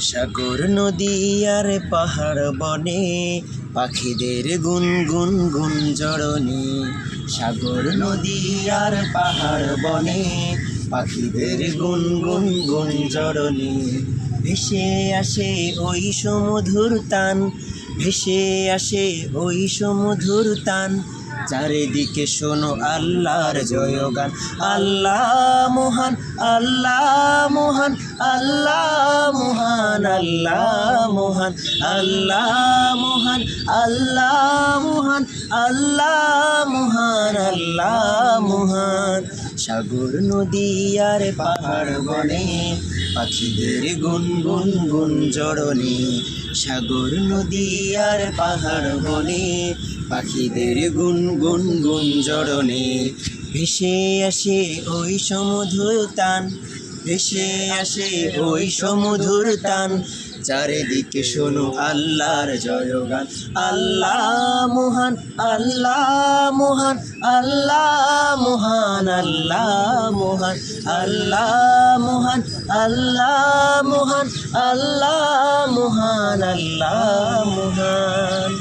সাগর নদী আর পাহাড় বনে, পাখিদের গুন গুন গুন জড়নে সাগর নদী আর পাহাড় বনে, পাখিদের গুন গুন গুন জড়নে ভেসে আসে ওই সমধুর তান, ভেসে আসে ওই সমধুর তান। চারিদিকে শোনো আল্লাহর জয়গান। আল্লাহ মহান আল্লাহ মহান আল্লাহ মহান আল্লাহ মহান আল্লাহ মহান আল্লাহ মহান আল্লাহ মহান আল্লাহ মহান। সাগর, নদী আর পাহাড় বনে পাখিদের গুন গুন গুন সাগর, নদী আর পাহাড় বনে পাখিদের গুন গুন গুন জড়নে ভেসে আসে ওই সমুধুর তান ভেসে আসে ওই সমুধুর তান চারিদিকে শোনো আল্লাহর জয়গান, আল্লাহ মহান আল্লাহ মহান আল্লাহ মহান আল্লাহ মহান আল্লাহ মহান আল্লাহ মহান আল্লাহ মহান আল্লাহ মহান।